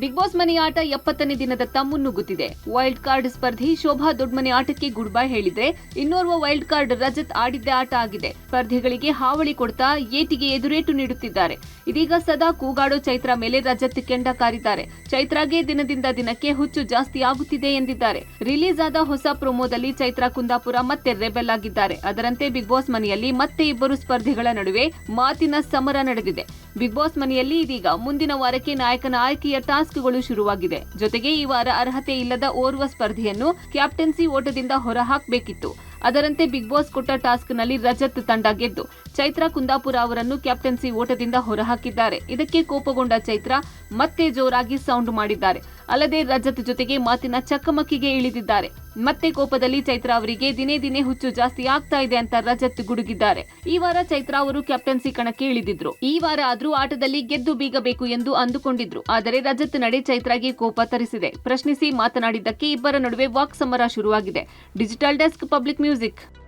Big boss ಮನೆ ಆಟ ಎಪ್ಪತ್ತನೇ ದಿನದ ತಮ್ಮು ನುಗ್ಗುತ್ತಿದೆ. ವೈಲ್ಡ್ ಕಾರ್ಡ್ ಸ್ಪರ್ಧಿ ಶೋಭಾ ದೊಡ್ಮನೆ ಆಟಕ್ಕೆ ಗುಡ್ ಬೈ ಹೇಳಿದ್ರೆ ಇನ್ನೋರ್ವ ವೈಲ್ಡ್ ಕಾರ್ಡ್ ರಜತ್ ಆಡಿದ್ದೇ ಆಟ ಆಗಿದೆ. ಸ್ಪರ್ಧಿಗಳಿಗೆ ಹಾವಳಿ ಕೊಡ್ತಾ ಏಟಿಗೆ ಎದುರೇಟು ನೀಡುತ್ತಿದ್ದಾರೆ. ಇದೀಗ ಸದಾ ಕೂಗಾಡೋ ಚೈತ್ರ ಮೇಲೆ ರಜತ್ ಕೆಂಡ ಕಾರಿದ್ದಾರೆ. ಚೈತ್ರಾಗೆ ದಿನದಿಂದ ದಿನಕ್ಕೆ ಹುಚ್ಚು ಜಾಸ್ತಿ ಆಗುತ್ತಿದೆ ಎಂದಿದ್ದಾರೆ. ರಿಲೀಸ್ ಆದ ಹೊಸ ಪ್ರೊಮೋದಲ್ಲಿ ಚೈತ್ರ ಕುಂದಾಪುರ ಮತ್ತೆ ರೆಬೆಲ್ ಆಗಿದ್ದಾರೆ. ಅದರಂತೆ ಬಿಗ್ ಬಾಸ್ ಮನೆಯಲ್ಲಿ ಮತ್ತೆ ಇಬ್ಬರು ಸ್ಪರ್ಧಿಗಳ ನಡುವೆ ಮಾತಿನ ಸಮರ ನಡೆದಿದೆ. ಬಿಗ್ ಬಾಸ್ ಮನೆಯಲ್ಲಿ ಇದೀಗ ಮುಂದಿನ ವಾರಕ್ಕೆ ನಾಯಕನ ಆಯ್ಕೆಯ ಟಾಸ್ಕ್ಗಳು ಶುರುವಾಗಿದೆ. ಜೊತೆಗೆ ಈ ವಾರ ಅರ್ಹತೆ ಇಲ್ಲದ ಓರ್ವ ಸ್ಪರ್ಧೆಯನ್ನು ಕ್ಯಾಪ್ಟನ್ಸಿ ಓಟದಿಂದ ಹೊರಹಾಕಬೇಕಿತ್ತು. ಅದರಂತೆ ಬಿಗ್ ಬಾಸ್ ಕೊಟ್ಟ ಟಾಸ್ಕ್ನಲ್ಲಿ ರಜತ್ ತಂಡ ಗೆದ್ದು ಚೈತ್ರಾ ಕುಂದಾಪುರ ಅವರನ್ನು ಕ್ಯಾಪ್ಟನ್ಸಿ ಓಟದಿಂದ ಹೊರಹಾಕಿದ್ದಾರೆ. ಇದಕ್ಕೆ ಕೋಪಗೊಂಡ ಚೈತ್ರಾ ಮತ್ತೆ ಜೋರಾಗಿ ಸೌಂಡ್ ಮಾಡಿದ್ದಾರೆ. ಅಲ್ಲದೆ ರಜತ್ ಜೊತೆಗೆ ಮಾತಿನ ಚಕಮಕಿಗೆ ಇಳಿದಿದ್ದಾರೆ. ಮತ್ತೆ ಕೋಪದಲ್ಲಿ ಚೈತ್ರಾ ಅವರಿಗೆ ದಿನೇ ದಿನೇ ಹುಚ್ಚು ಜಾಸ್ತಿ ಆಗ್ತಾ ಇದೆ ಅಂತ ರಜತ್ ಗುಡುಗಿದ್ದಾರೆ. ಈ ವಾರ ಚೈತ್ರಾ ಅವರು ಕ್ಯಾಪ್ಟನ್ಸಿ ಕಣಕ್ಕೆ ಇಳಿದಿದ್ರು. ಈ ವಾರ ಆದ್ರೂ ಆಟದಲ್ಲಿ ಗೆದ್ದು ಬೀಗಬೇಕು ಎಂದು ಅಂದುಕೊಂಡಿದ್ರು. ಆದರೆ ರಜತ್ ನಡೆ ಚೈತ್ರಾಗೆ ಕೋಪ ತರಿಸಿದೆ. ಪ್ರಶ್ನಿಸಿ ಮಾತನಾಡಿದ್ದಕ್ಕೆ ಇಬ್ಬರ ನಡುವೆ ವಾಕ್ ಸಮರ ಶುರುವಾಗಿದೆ. Digital desk Public Music.